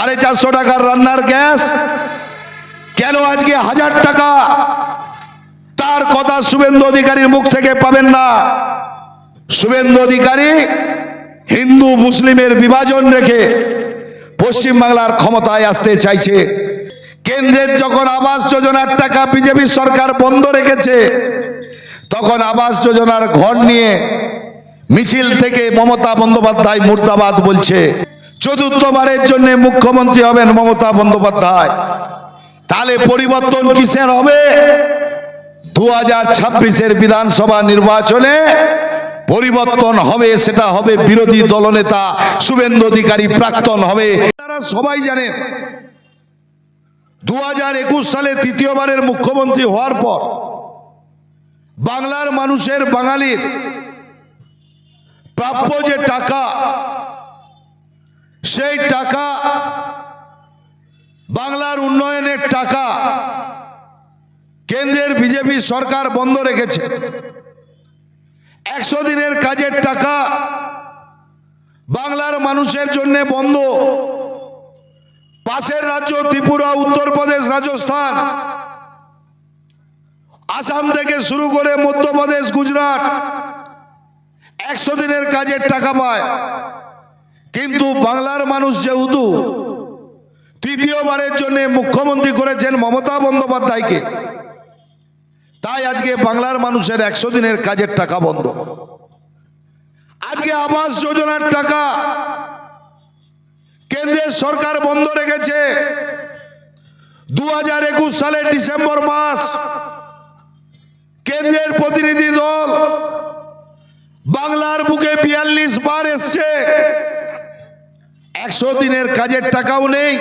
সাড়ে চারশো টাকার রান্নার গ্যাস। কেন আজকে হাজার টাকা? তার কথা শুভেন্দু অধিকারীর মুখ থেকে পাবেন না। শুভেন্দু অধিকারী হিন্দু মুসলিমের বিভাজন রেখে পশ্চিমবাংলার ক্ষমতায় আসতে চাইছে। কেন্দ্রের যখন আবাস যোজনার টাকা বিজেপি সরকার বন্ধ রেখেছে, তখন আবাস যোজনার ঘর নিয়ে মিছিল থেকে মমতা বন্দ্যোপাধ্যায় মুর্দাবাদ বলছে। চতুর্থবারের জন্য মুখ্যমন্ত্রী হবেন মমতা বন্দ্যোপাধ্যায়। তাহলে পরিবর্তন কিসের হবে? দু হাজার ছাব্বিশের বিধানসভা নির্বাচনে পরিবর্তন হবে, সেটা হবে বিরোধী দলনেতা শুভেন্দু অধিকারী, প্রাক্তন হবে। তারা সবাই জানেন দু হাজার একুশ সালে তৃতীয়বারের মুখ্যমন্ত্রী হওয়ার পর বাংলার মানুষের বাঙালির প্রাপ্য যে টাকা সেই টাকা বাংলার উন্নয়নের টাকা কেন্দ্রের বিজেপি সরকার বন্ধ রেখেছে। একশো দিনের কাজের টাকা বাংলার মানুষের জন্য বন্ধ। পাশের রাজ্য ত্রিপুরা, উত্তরপ্রদেশ, রাজস্থান, আসাম থেকে শুরু করে মধ্যপ্রদেশ, গুজরাট একশো দিনের কাজের টাকা পায়। কিন্তু বাংলার মানুষ যেহেতু তৃতীয়বারের জন্য মুখ্যমন্ত্রী করেছেন মমতা বন্দ্যোপাধ্যায়কে তাই আজকে বাংলার মানুষের একশো দিনের কাজের টাকা বন্ধ। আজকে আবাস যোজনার টাকা কেন্দ্রের সরকার বন্ধ রেখেছে। দু হাজার একুশ সালের ডিসেম্বর মাস কেন্দ্রের প্রতিনিধি দল বাংলার বুকে বিয়াল্লিশ বার এসছে। একশো দিনের কাজের টাকাও নেই,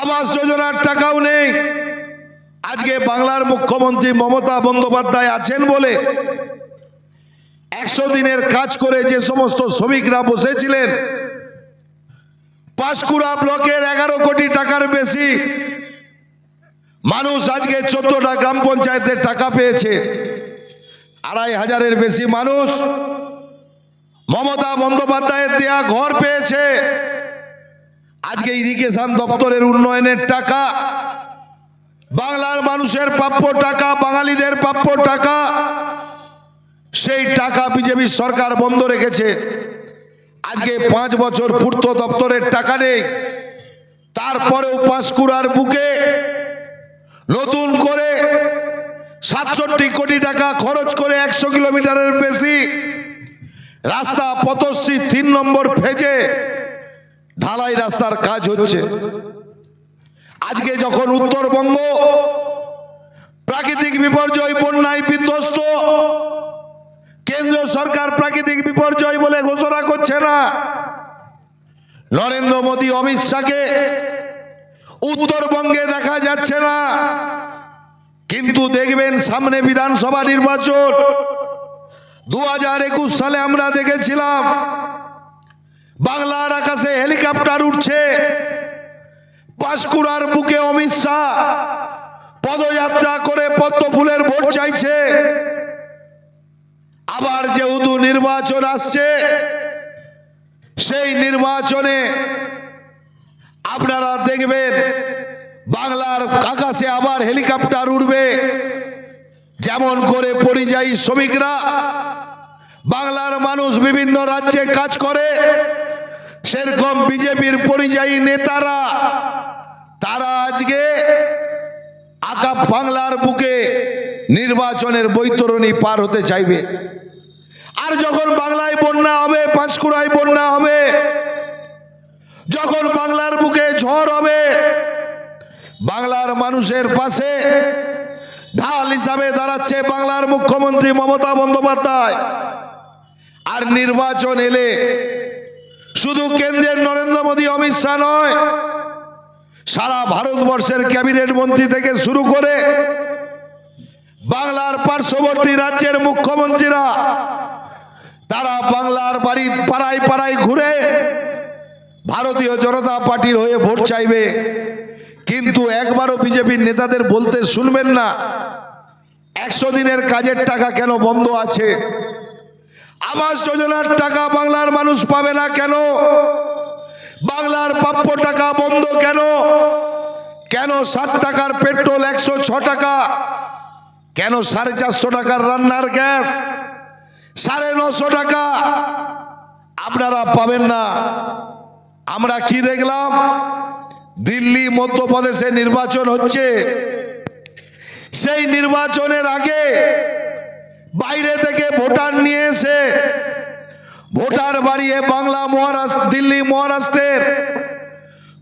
আবাস যোজনার টাকাও নেই। আজকে বাংলার মুখ্যমন্ত্রী মমতা বন্দ্যোপাধ্যায় আছেন বলে একশো দিনের কাজ করে যে সমস্ত শ্রমিকরা বসেছিলেন, পাঁশকুড়া ব্লকের এগারো কোটি টাকার বেশি মানুষ আজকে চোদ্দটা গ্রাম পঞ্চায়েতের টাকা পেয়েছে। আড়াই হাজারের বেশি মানুষ মমতা বন্দ্যোপাধ্যায়ের দেয়া ঘর পেয়েছে। আজকে ইরিগেশন দপ্তরের উন্নয়নের টাকা, বাংলার মানুষের প্রাপ্য টাকা, বাঙালিদের প্রাপ্য টাকা, সেই টাকা বিজেপি সরকার বন্ধ রেখেছে। আজকে পাঁচ বছর পূর্ত দপ্তরের টাকা নেই। তারপরেও পাঁশকুড়ার বুকে নতুন করে সাতষট্টি কোটি টাকা খরচ করে একশো কিলোমিটারের বেশি রাস্তা পথশ্রী তিন নম্বর ফেজে ঢালাই রাস্তার কাজ হচ্ছে। আজকে যখন উত্তরবঙ্গ প্রাকৃতিক বিপর্যয় বন্যায় বিধ্বস্ত, কেন্দ্র সরকার প্রাকৃতিক বিপর্যয় বলে ঘোষণা করছে না। নরেন্দ্র মোদী, অমিত শাহকে উত্তরবঙ্গে দেখা যাচ্ছে না। কিন্তু দেখবেন সামনে বিধানসভা নির্বাচন। দু হাজার একুশ সালে আমরা দেখেছিলাম, বাংলার আকাশে হেলিকপ্টার উঠছে। পাঁশকুড়ার বুকে অমিত শাহ পদযাত্রা করে পদ্ম ফুলের ভোট চাইছে। আবার যেহেতু নির্বাচন আসছে, সেই নির্বাচনে আপনারা দেখবেন, বাংলার আকাশে আবার হেলিকপ্টার উড়বে যেমন করে পরিযায়ী শ্রমিকরা, বাংলার মানুষ বিভিন্ন রাজ্যে কাজ করে, সেরকম বিজেপির পরিযায়ী নেতারা, তারা আজকে আকা বাংলার বুকে নির্বাচনের বৈতরণী পার হতে চাইবে। আর যখন বাংলায় বন্যা হবে, পাঁশকুড়ায় বন্যা হবে, যখন বাংলার বুকে ঝড় হবে, বাংলার মানুষের পাশে ঢাল হিসাবে দাঁড়াচ্ছে বাংলার মুখ্যমন্ত্রী মমতা বন্দ্যোপাধ্যায়। আর নির্বাচন এলে শুধু কেন্দ্রের নরেন্দ্র মোদী, অমিত শাহ নয়, সারা ভারতবর্ষের ক্যাবিনেট মন্ত্রী থেকে শুরু করে বাংলার পার্শ্ববর্তী রাজ্যের মুখ্যমন্ত্রীরা, তারা বাংলার বাড়ি পাড়ায় পাড়ায় ঘুরে ভারতীয় জনতা পার্টির হয়ে ভোট চাইবে। কিন্তু একবারও বিজেপির নেতাদের বলতে শুনবেন না। একশো দিনের কাজের টাকা কেন বন্ধ আছে? আবাস যোজনার টাকা বাংলার মানুষ পাবে না কেন? বাংলার প্রাপ্য টাকা বন্ধ কেন? কেন ষাট টাকার পেট্রোল একশো ছ টাকা? কেন সাড়ে চারশো টাকার রান্নার গ্যাস? সাড়ে নশো টাকা? আপনারা পাবেন না। আমরা কি দেখলাম? দিল্লি মধ্যপ্রদেশে নির্বাচন হচ্ছে। সেই নির্বাচনের আগে বাইরে থেকে ভোটার নিয়ে এসে ভোটার বাড়িয়ে বাংলা মহারাষ্ট্র দিল্লি মহারাষ্ট্রের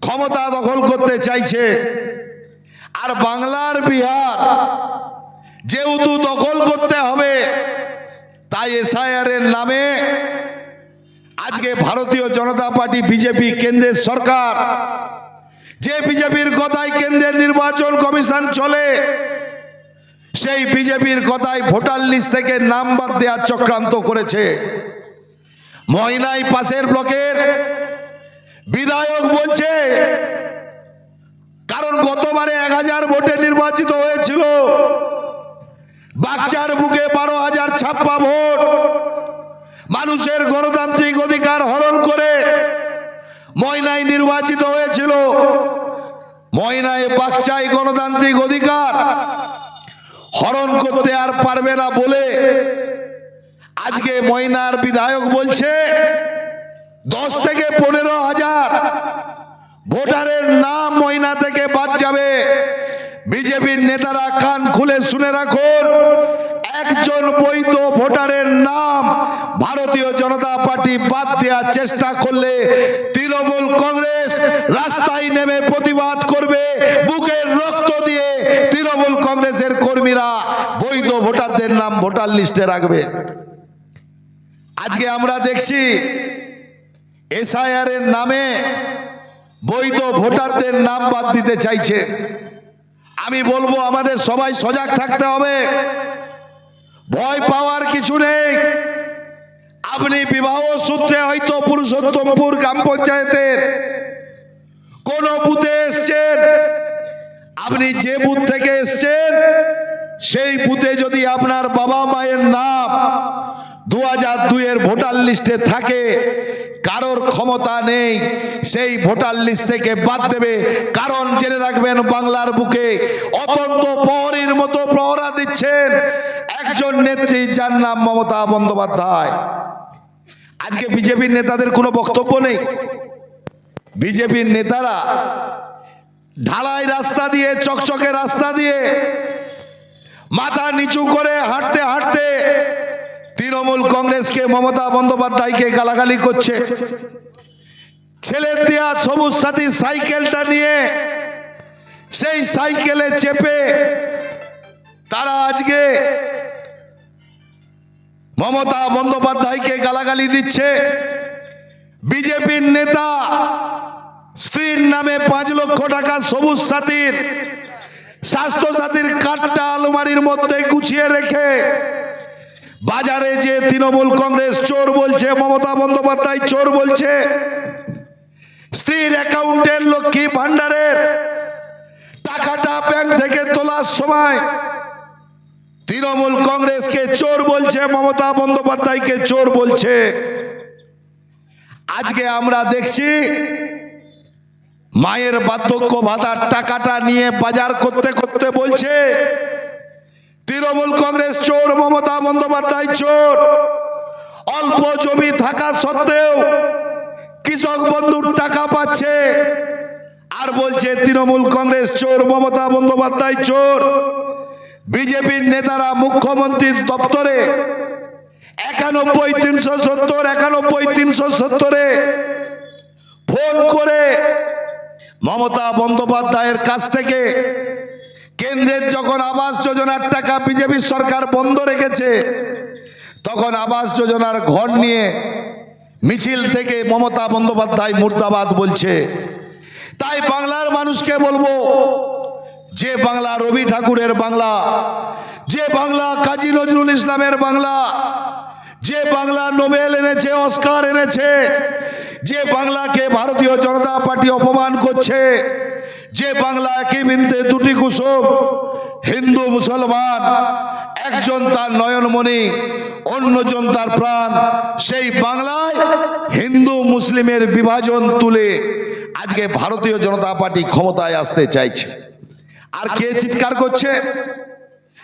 ক্ষমতা দখল করতে চাইছে। আর বাংলার বিহার যেহেতু দখল করতে হবে, তাই এসআইআর এর নামে আজকে ভারতীয় জনতা পার্টি বিজেপি কেন্দ্রের সরকার, যে বিজেপির কথায় কেন্দ্রের নির্বাচন কমিশন চলে সেই বিজেপির কথায় ভোটার লিস্ট থেকে নাম বাদ দেওয়ার চক্রান্ত করেছে। ময়নাই পাশের ব্লকের বিধায়ক বলছে, কারণ গতবারে এক হাজার ভোটে নির্বাচিত হয়েছিল। বাচ্চার বুকে বারো হাজার ছাপ্পা ভোট। মানুষের গণতান্ত্রিক অধিকার হরণ করে ময়নায় নির্বাচিত হয়েছিল। ময়নায় বাচ্চায় গণতান্ত্রিক অধিকার। হরণ করতে আর পারবে না বলে আজকে ময়নার বিধায়ক বলছে, দশ থেকে পনেরো হাজার ভোটারের নাম ময়না থেকে বাদ যাবে। বিজেপির নেতারা কান খুলে শুনে রাখুন। একজন বৈধ ভোটারের নাম ভারতীয় জনতা পার্টি বাদ দেওয়ার চেষ্টা করলে তৃণমূল কংগ্রেস রাস্তায় নেমে প্রতিবাদ করবে, বুকের রক্ত দিয়ে তৃণমূল কংগ্রেসের কর্মীরা বৈধ ভোটারদের নাম ভোটার লিস্টে রাখবে। আজকে আমরা দেখছি এসআইআর এর নামে বৈধ ভোটারদের নাম বাদ দিতে চাইছে। আমি বলব, আমাদের সবাই সজাগ থাকতে হবে। ভয় পাওয়ার কিছু নেই। আপনি বিবাহ সূত্রে হয়তো পুরুষোত্তমপুর গ্রাম পঞ্চায়েতের কোন বুথে এসছেন। আপনি যে বুথ থেকে এসছেন, সেই বুথে যদি আপনার বাবা মায়ের নাম দু হাজার দুইয়ের ভোটার লিস্টে থাকে, কারোর ক্ষমতা নেই, সেই ভোটার লিস্ট থেকে বাদ দেবে। কারণ জেনে রাখবেন, বাংলার বুকে অত্যন্ত প্রহরীর মতো প্রহরা দিচ্ছেন। একজন নেত্রী, যার নাম মমতা বন্দ্যোপাধ্যায়। আজকে বিজেপির নেতাদের কোনো বক্তব্য নেই। বিজেপির নেতারা ঢালাই রাস্তা দিয়ে, চকচকে রাস্তা দিয়ে, মাথা নিচু করে হাঁটতে হাঁটতে তৃণমূল কংগ্রেসকে, মমতা বন্দ্যোপাধ্যায়কে গালাগালি করছে। ছেলের দেয়া সবুজ সাথী সাইকেলটা নিয়ে সেই সাইকেলে চেপে তারা আজকে মমতা বন্দ্যোপাধ্যায়কে গালাগালি দিচ্ছে। বিজেপির নেতা স্ত্রীর নামে পাঁচ লক্ষ টাকা সবুজ সাথীর স্বাস্থ্য সাথীর কাঠটা আলমারির মধ্যে গুছিয়ে রেখে বাজারে যে তৃণমূল কংগ্রেস চোর বলছে, মমতা বন্দ্যোপাধ্যায় চোর বলছে, স্ত্রীর অ্যাকাউন্টের লক্ষ্মী ভান্ডারের টাকাটা ব্যাংক থেকে তোলার সময় তৃণমূল কংগ্রেসকে চোর বলছে, মমতা বন্দ্যোপাধ্যায়কে চোর বলছে। আজকে আমরা দেখছি, মায়ের বার্ধক্য ভাতার টাকাটা নিয়ে বাজার করতে করতে বলছে, তৃণমূল কংগ্রেস চোর, মমতা বন্দ্যোপাধ্যায় চোর। অল্প জমি থাকা সত্ত্বেও কৃষক বন্ধুর টাকা পাচ্ছে, আর বলছে, তৃণমূল কংগ্রেস চোর, মমতা বন্দ্যোপাধ্যায় চোর। বিজেপির নেতারা মুখ্যমন্ত্রীর দপ্তরে একানব্বই তিনশো সত্তর, একানব্বই তিনশো সত্তরে ফোন করে মমতা বন্দ্যোপাধ্যায়ের কাছ থেকে কেন্দ্রের যখন আবাস যোজনার টাকা বিজেপি সরকার বন্ধ রেখেছে, তখন আবাস যোজনার ঘর নিয়ে মিছিল থেকে মমতা বন্দ্যোপাধ্যায় মুর্দাবাদ বলছে। তাই বাংলার মানুষকে বলব যে বাংলা রবি ঠাকুরের বাংলা, যে বাংলা কাজী নজরুল ইসলামের বাংলা, যে বাংলা নোবেল এনেছে, অস্কার এনেছে, যে বাংলাকে ভারতীয় জনতা পার্টি অপমান করছে, যে বাংলা একই বিন্দে দুটি কুসুম, হিন্দু, মুসলমান, একজন তার নয়নমণি, অন্যজন তার প্রাণ, সেই বাংলায় হিন্দু মুসলিমের বিভাজন তুলে আজকে ভারতীয় জনতা পার্টি ক্ষমতায় আসতে চাইছে। আর কে চিৎকার করছে?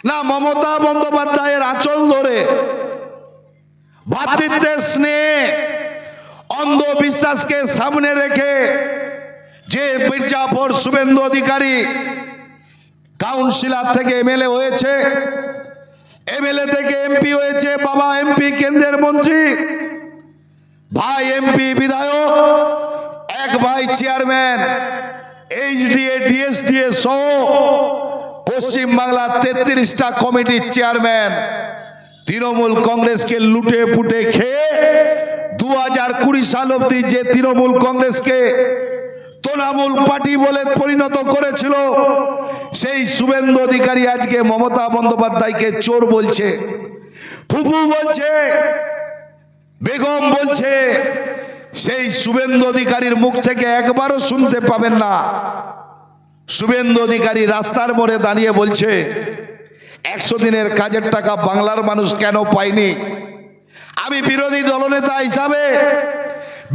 না মমতা বন্দ্যোপাধ্যায়ের আঁচল ধরে। ভাতৃত্বের স্নেহ অন্ধবিশ্বাসকে সামনে রেখে যে মির্জাফর শুভেন্দু অধিকারী কাউন্সিলর থেকে এমএলএ হয়েছে এমএলএ থেকে এমপি হয়েছে বাবা এমপি কেন্দ্রের মন্ত্রী ভাই এমপি বিধায়ক এক ভাই চেয়ারম্যান এইচডিএ ডিএসডিএ সহ পশ্চিমবাংলার তেত্রিশটা কমিটির চেয়ারম্যান তৃণমূল কংগ্রেসকে লুটে পুটে খেয়ে দু হাজার কুড়ি সাল অব্দি যে তৃণমূল কংগ্রেসকে তৃণমূল পার্টি বলে পরিণত করেছিল, সেই শুভেন্দু অধিকারী আজকে মমতা বন্দ্যোপাধ্যায়কে চোর বলছে, ফুফু বলছে, বেগম বলছে সেই শুভেন্দু অধিকারীর মুখ থেকে একবারও শুনতে পাবেন না। শুভেন্দু অধিকারী রাস্তার মোড়ে দাঁড়িয়ে বলছে, একশো দিনের কাজের টাকা বাংলার মানুষ কেন পায়নি? আমি বিরোধী দলনেতা হিসাবে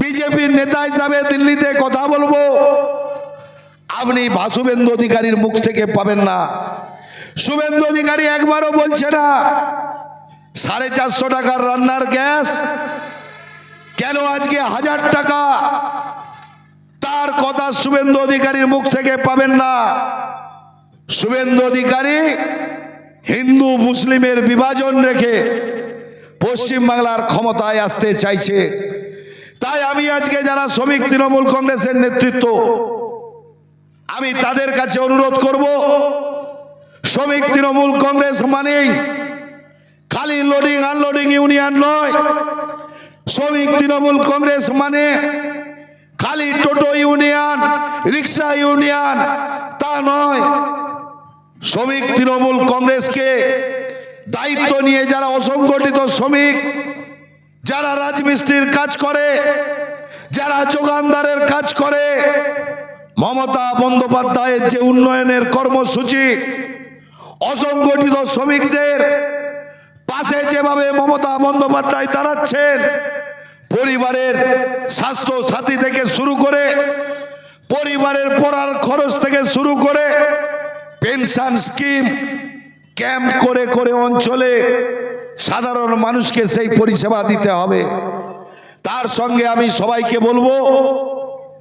বিজেপির নেতা হিসাবে দিল্লিতে কথা বলব। আপনি শুভেন্দু অধিকারীর মুখ থেকে পাবেন না। শুভেন্দু অধিকারী একবারও বলছে না, সাড়ে চারশো টাকার রান্নার গ্যাস কেন আজকে হাজার টাকা? তার কথা শুভেন্দু অধিকারীর মুখ থেকে পাবেন না। শুভেন্দু অধিকারী হিন্দু মুসলিমের বিভাজন রেখে পশ্চিমবাংলার ক্ষমতায় আসতে চাইছে। তাই আমি আজকে যারা শ্রমিক তৃণমূল কংগ্রেসের নেতৃত্ব, আমি তাদের কাছে অনুরোধ করব, শ্রমিক তৃণমূল কংগ্রেস মানেই খালি লোডিং আনলোডিং ইউনিয়ন নয় শ্রমিক তৃণমূল কংগ্রেস মানে খালি টোটো ইউনিয়ন, রিক্সা ইউনিয়ন, তা নয়। শ্রমিক তৃণমূল কংগ্রেসকে দায়িত্ব নিয়ে যারা অসংগঠিত শ্রমিক, যারা রাজমিস্ত্রির কাজ করে, যারা যোগানদারের কাজ করে, মমতা বন্দ্যোপাধ্যায়ের যে উন্নয়নের কর্মসূচি, অসংগঠিত শ্রমিকদের পাশে যেভাবে মমতা বন্দ্যোপাধ্যায় দাঁড়াচ্ছেন পরিবারের স্বাস্থ্য সাথী থেকে শুরু করে পরিবারের পড়ার খরচ থেকে শুরু করে পেনশন স্কিম, ক্যাম্প করে করে অঞ্চলে সাধারণ মানুষকে সেই পরিষেবা দিতে হবে। তার সঙ্গে আমি সবাইকে বলব,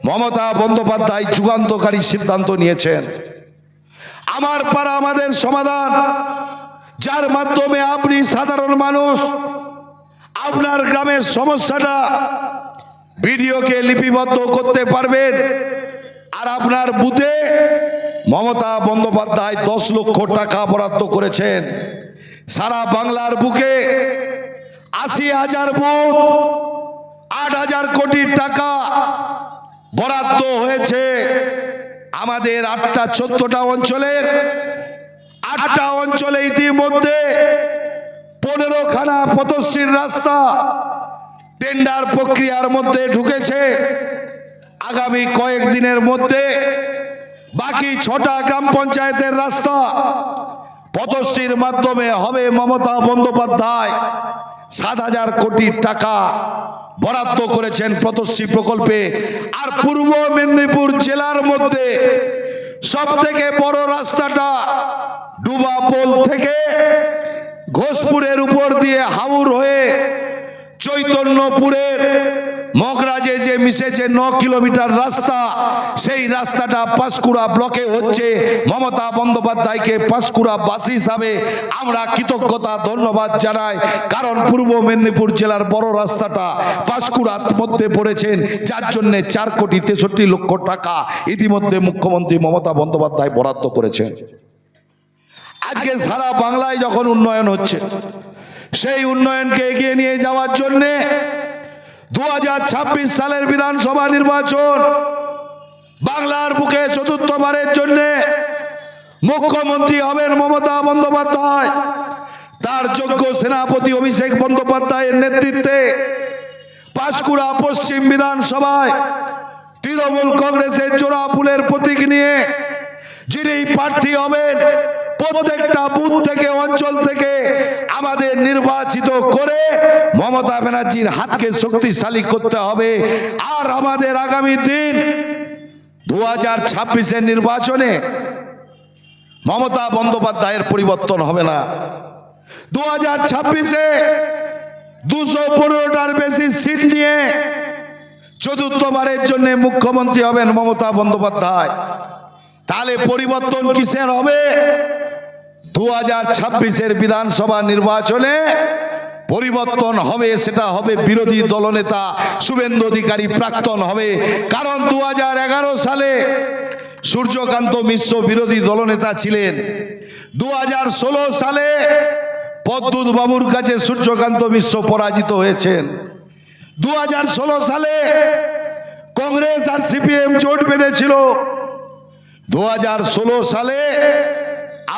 মমতা বন্দ্যোপাধ্যায় যুগান্তকারী সিদ্ধান্ত নিয়েছেন। আমার পাড়া আমাদের সমাধান, যার মাধ্যমে আপনি সাধারণ মানুষ আপনার গ্রামের সমস্যাটা ভিডিওকে লিপিবদ্ধ করতে পারবেন। আর আপনার বুথে মমতা বন্দ্যোপাধ্যায় দশ লক্ষ টাকা বরাদ্দ করেছেন। সারা বাংলার বুকে আশি হাজার বুথ, আট হাজার কোটি টাকা বরাদ্দ হয়েছে। আমাদের আটটা চোদ্দটা অঞ্চলের আটটা অঞ্চলে ইতিমধ্যে খানা পদশ্রীর রাস্তা। টেন্ডার প্রক্রিয়ার মধ্যে ঢুকেছে। আগামী কয়েকদিনের মধ্যে বাকি ছটা গ্রাম পঞ্চায়েতের রাস্তা পদশ্রীর মাধ্যমে হবে মমতা বন্দ্যোপাধ্যায়। সাত হাজার কোটি টাকা বরাদ্দ করেছেন পদশ্রী প্রকল্পে। আর পূর্ব মেদিনীপুর জেলার মধ্যে সব থেকে বড় রাস্তাটা ডুবা পোল থেকে ঘোষপুরের উপর দিয়ে হাউর হয়ে চৈতন্যপুরের মগরাজে যে মিশেছে ন কিলোমিটার রাস্তা, সেই রাস্তাটা পাঁশকুড়া ব্লকে হচ্ছে মমতা বন্দ্যোপাধ্যায়কে পাঁশকুড়া বাসী হিসাবে আমরা কৃতজ্ঞতা, ধন্যবাদ জানাই। কারণ পূর্ব মেদিনীপুর জেলার বড় রাস্তাটা পাঁশকুড়ার মধ্যে পড়েছেন, যার জন্যে চার কোটি তেষট্টি লক্ষ টাকা ইতিমধ্যে মুখ্যমন্ত্রী মমতা বন্দ্যোপাধ্যায় বরাদ্দ করেছেন। আজকে সারা বাংলায় যখন উন্নয়ন হচ্ছে, সেই উন্নয়নকে এগিয়ে নিয়ে যাওয়ার জন্যে দু হাজার ছাব্বিশ সালের বিধানসভা নির্বাচন বাংলার বুকে চতুর্থবারের জন্যে মুখ্যমন্ত্রী হবেন মমতা বন্দ্যোপাধ্যায়। তার যোগ্য সেনাপতি অভিষেক বন্দ্যোপাধ্যায়ের নেতৃত্বে পাঁশকুড়া পশ্চিম বিধানসভায় তৃণমূল কংগ্রেসের জোড়া ফুলের প্রতীক নিয়ে যিনি প্রার্থী হবেন প্রত্যেকটা বুথ থেকে, অঞ্চল থেকে আমাদের নির্বাচিত করে মমতা ব্যানার্জির হাতকে শক্তিশালী করতে হবে। আর আমাদের আগামী দিন দু হাজার ছাব্বিশের নির্বাচনে মমতা বন্দ্যোপাধ্যায়ের পরিবর্তন হবে না। দু হাজার ছাব্বিশে দুশো পনেরোটার বেশি সিট নিয়ে চতুর্থবারের জন্য মুখ্যমন্ত্রী হবেন মমতা বন্দ্যোপাধ্যায়। তাহলে পরিবর্তন কিসের হবে? দু হাজার ছাব্বিশের বিধানসভা নির্বাচনে পরিবর্তন হবে, সেটা হবে বিরোধী দলনেতা শুভেন্দু অধিকারী প্রাক্তন হবে। কারণ দু হাজার এগারো সালে সূর্যকান্ত মিশ্র বিরোধী দলনেতা ছিলেন। দু হাজার ষোলো সালে পদ্মুৎ বাবুর কাছে সূর্যকান্ত মিশ্র পরাজিত হয়েছেন। দু হাজার ষোলো সালে কংগ্রেস আর সিপিএম জোট বেঁধেছিল। দু হাজার ষোলো সালে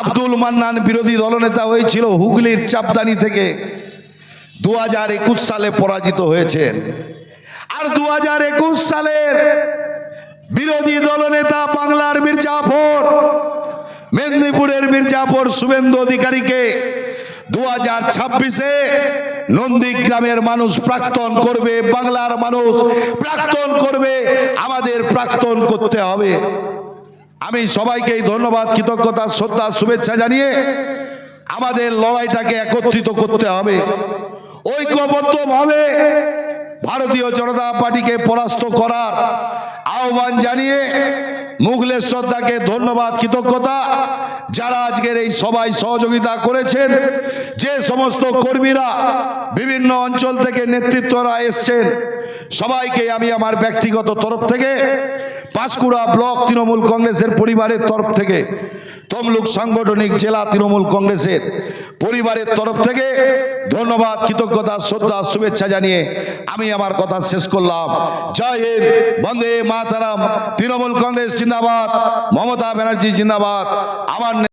আব্দুল মান্নান বিরোধী দলনেতা হয়েছিল হুগলির চাপদানি থেকে দু হাজার একুশ সালে পরাজিত হয়েছেন। আর দু হাজার একুশ সালের বিরোধী দলনেতা বাংলার মির্জাফর, মেদিনীপুরের মির্জাফর শুভেন্দু অধিকারীকে দু হাজার ছাব্বিশে নন্দীগ্রামের মানুষ প্রাক্তন করবে, বাংলার মানুষ প্রাক্তন করবে, আমাদের প্রাক্তন করতে হবে। আমি সবাইকে এই ধন্যবাদ, কৃতজ্ঞতা, শ্রদ্ধা, শুভেচ্ছা জানিয়ে আমাদের লড়াইটাকে একত্রিত করতে হবে। ঐক্যবদ্ধভাবে ভারতীয় জনতা পার্টিকে পরাস্ত করার আহ্বান জানিয়ে মুঘলের শ্রদ্ধাকে ধন্যবাদ, কৃতজ্ঞতা। যারা আজকের এই সবাই সহযোগিতা করেছেন, যে সমস্ত কর্মীরা বিভিন্ন অঞ্চল থেকে নেতৃত্বরা এসছেন সবাইকে আমি আমার ব্যক্তিগত তরফ থেকে পাঁশকুড়া ব্লক তৃণমূল কংগ্রেসের পরিবারের তরফ থেকে, তমলুক সাংগঠনিক জেলা তৃণমূল কংগ্রেসের পরিবারের তরফ থেকে ধন্যবাদ, কৃতজ্ঞতা, শ্রদ্ধা, শুভেচ্ছা জানিয়ে আমি আমার কথা শেষ করলাম। জয় হিন্দ, বন্দে মাতারাম, তৃণমূল কংগ্রেস জিন্দাবাদ, মমতা ব্যানার্জি জিন্দাবাদ, আমার